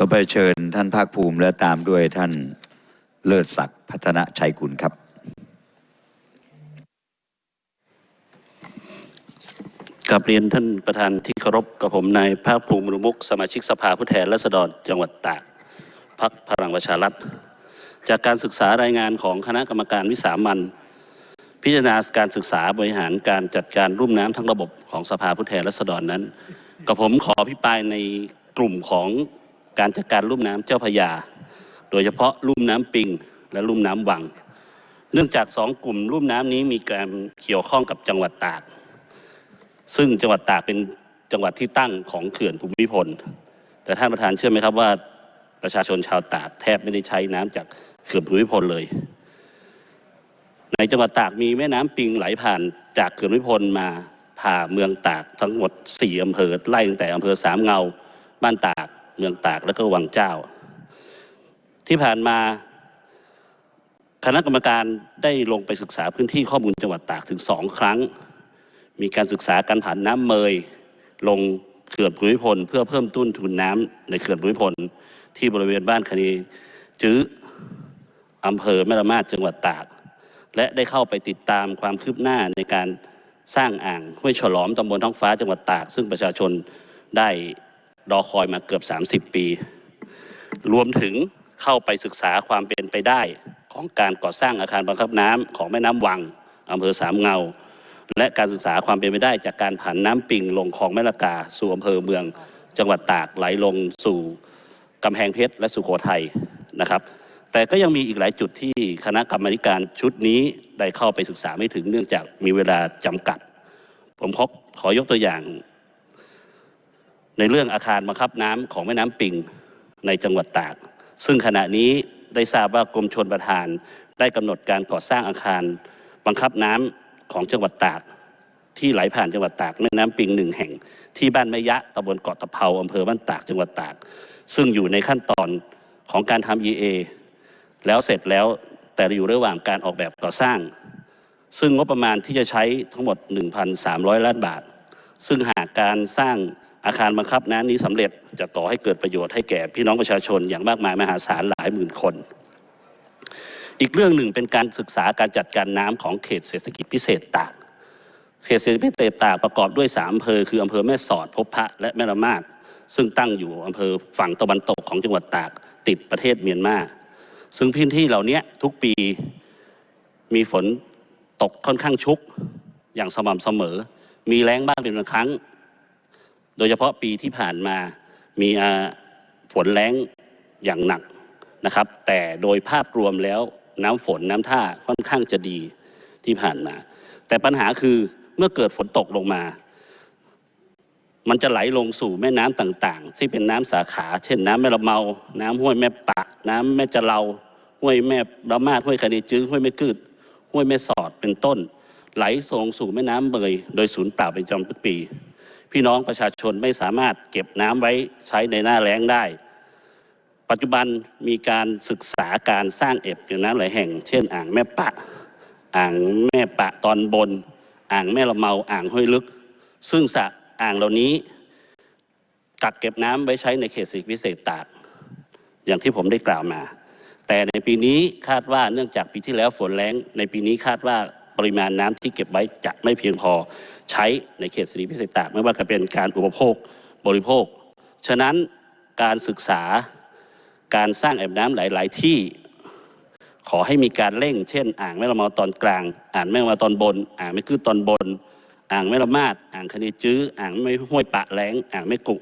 ต่อไปเชิญท่านภาคภูมิและตามด้วยท่านเลิศศักดิ์พัฒนชัยกุลครับ กับเรียนท่านประธานที่เคารพกับผมนายภาคภูมิรุมุก สมาชิกสภาผู้แทนราษฎรจังหวัดตากพักพลังประชารัฐ จากการศึกษารายงานของคณะกรรมการวิสามันพิจารณาการศึกษาบริหารการจัดการรุ่มน้ำทั้งระบบของสภาผู้แทนราษฎรนั้น กับผมขอพิปรายในกลุ่มของ การจัดการรุ่มน้ำเจ้าพยา โดยเฉพาะรุ่มน้ำปิง และรุ่มน้ำวัง เนื่องจากสองกลุ่มรุ่มน้ำนี้มีการเกี่ยวข้องกับจังหวัดตาก ซึ่งจังหวัดตากเป็นจังหวัดที่ตั้งของเขื่อนภูมิพล แต่ท่านประธานเชื่อไหมครับว่าประชาชนชาวตากแทบไม่ได้ใช้น้ำจากเขื่อนภูมิพลเลย ในจังหวัดตากมีแม่น้ำปิงไหลผ่านจากเขื่อนภูมิพลมาผ่าเมืองตากทั้งหมดสี่อำเภอไล่ตั้งแต่อำเภอสามเงา บ้านตาก เมืองตากแล้วก็วังเจ้า ที่ผ่านมาคณะกรรมการได้ลงไปศึกษาพื้นที่ข้อมูลจังหวัดตากถึงสองครั้ง มีการศึกษาการผ่านน้ำเมย ลงเขื่อนภูมิพล เพื่อเพิ่มต้นทุนน้ำในเขื่อนภูมิพล ที่บริเวณบ้านคณีจื้ออำเภอแม่ละมาดจังหวัดตาก และได้เข้าไปติดตามความคืบหน้าในการสร้างอ่างห้วยฉลอมตำบลท้องฟ้าจังหวัดตาก ซึ่งประชาชนได้ รอคอยมาเกือบ 30 ปี รวมถึงเข้าไปศึกษาความเป็นไปได้ของการก่อสร้างอาคารบังคับน้ำของแม่น้ำวังอำเภอสามเงา และการศึกษาความเป็นไปได้จากการผ่านน้ำปิงลงคลองแม่ละกา สู่อำเภอเมือง จังหวัดตากไหลลงสู่กำแพงเพชรและสุโขทัยนะครับ แต่ก็ยังมีอีกหลายจุดที่คณะกรรมาการชุดนี้ได้เข้าไปศึกษาไม่ถึงเนื่องจากมีเวลาจำกัด ผมขอขอยกตัวอย่าง ในเรื่องอาคารบังคับน้ำของแม่น้ำปิงในจังหวัดตาก ซึ่งขณะนี้ได้ทราบว่ากรมชลประทานได้กำหนดการก่อสร้างอาคารบังคับน้ำของจังหวัดตาก ที่ไหลผ่านจังหวัดตากแม่น้ำปิงหนึ่งแห่ง ที่บ้านแม่ยะตำบลเกาะตะเภาอำเภอบ้านตากจังหวัดตาก ซึ่งอยู่ในขั้นตอนของการทำ EA แล้วเสร็จแล้วแต่อยู่ระหว่างการออกแบบก่อสร้าง ซึ่งงบประมาณที่จะใช้ทั้งหมด 1,300 ล้านบาท ซึ่งหากการสร้าง อาคารบังคับน้ำนี้สำเร็จจะก่อให้เกิดประโยชน์ให้แก่พี่น้องประชาชนอย่างมากมายมหาศาลหลายหมื่นคน อีกเรื่องหนึ่งเป็นการศึกษาการจัดการน้ำของเขตเศรษฐกิจพิเศษตาก เขตเศรษฐกิจพิเศษตากประกอบด้วยสามอำเภอคืออำเภอแม่สอดพบพระและแม่ละมาดซึ่งตั้งอยู่อำเภอฝั่งตะวันตกของจังหวัดตากติดประเทศเมียนมาซึ่งพื้นที่เหล่านี้ทุกปีมีฝนตกค่อนข้างชุกอย่างสม่ำเสมอ มีแล้งบ้างเป็นบางครั้ง โดยเฉพาะปีที่ผ่านมามีฝนแล้งอย่างหนักนะครับ แต่โดยภาพรวมแล้วน้ำฝนน้ำท่าค่อนข้างจะดีที่ผ่านมา แต่ปัญหาคือเมื่อเกิดฝนตกลงมา มันจะไหลลงสู่แม่น้ำต่างๆ ที่เป็นน้ำสาขา เช่นน้ำแม่ละเมา น้ำห้วยแม่ปะ น้ำแม่จะเลาห้วยแม่ละมาดห้วยคณีจื้อห้วยแม่กืดห้วยแม่สอดเป็นต้น ไหลส่งสู่แม่น้ำเบยโดยศูนย์เปล่าเป็นจำทุกปี พี่น้องประชาชนไม่สามารถเก็บน้ำไว้ใช้ในหน้าแล้งได้ ปัจจุบันมีการศึกษาการสร้างเอ็บเก็บน้ำหลายแห่ง เช่น อ่างแม่ปะ อ่างแม่ปะตอนบน อ่างแม่ละเมาอ่างห้วยลึก ซึ่งสะอ่างเหล่านี้กักเก็บน้ำไว้ใช้ในเขตเศรษฐกิจพิเศษตาก อย่างที่ผมได้กล่าวมา แต่ในปีนี้คาดว่าเนื่องจากปีที่แล้วฝนแรงในปีนี้คาดว่า ปริมาณน้ำที่เก็บไว้จะไม่เพียงพอใช้ในเขตเศรษฐกิพิเศษตากไม่ว่าจะเป็นการอุปโภคบริโภค ฉะนั้นการศึกษาการสร้างแอ่งน้ำหลาย ๆ ที่ขอให้มีการเร่ง เช่น อ่างแม่ละมาตอนกลาง อ่างแม่ละมาตอนบน อ่างแม่คือตอนบน อ่างแม่ละมาดอ่างคณีจื้อ อ่างไม่ห้วยปะแหลงอ่างแม่กุ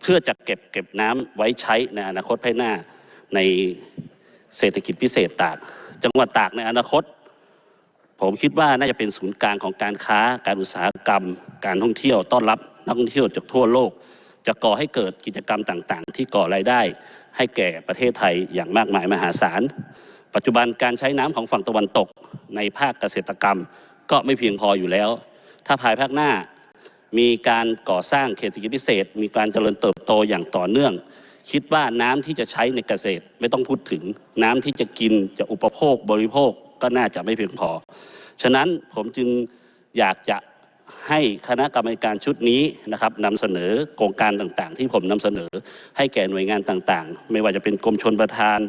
เพื่อจะเก็บเก็บน้ำไว้ใช้ในอนาคตภายหน้าในเศรษฐกิจพิเศษตาก จังหวัดตากในอนาคต ผมคิดว่าน่าจะเป็นศูนย์กลางของการค้า การอุตสาหกรรม การท่องเที่ยวต้อนรับนักท่องเที่ยวจากทั่วโลก จะก่อให้เกิดกิจกรรมต่างๆ ที่ก่อรายได้ ให้แก่ประเทศไทยอย่างมากมายมหาศาล ปัจจุบันการใช้น้ำของฝั่งตะวันตก ในภาคเกษตรกรรม ก็ไม่เพียงพออยู่แล้ว ถ้าภายภาคหน้า มีการก่อสร้างเขตเศรษฐกิจพิเศษ มีการเจริญเติบโตอย่างต่อเนื่อง คิดว่าน้ำที่จะใช้ในเกษตรไม่ต้องพูดถึงน้ำที่จะกินจะอุปโภคบริโภค ก็น่าจะไม่เพียงพอ ฉะนั้นผมจึงอยากจะให้คณะกรรมการชุดนี้นะครับนำเสนอโครงการต่างๆ ที่ผมนำเสนอให้แก่หน่วยงานต่างๆ ไม่ว่าจะเป็นกรมชนประทาน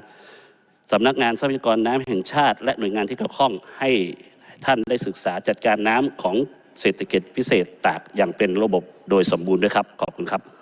สำนักงานทรัพยากรน้ำแห่งชาติ และหน่วยงานที่เกี่ยวข้องให้ท่านได้ศึกษาจัดการน้ำของเศรษฐกิจพิเศษตากอย่างเป็นระบบโดยสมบูรณ์ด้วยครับ ขอบคุณครับ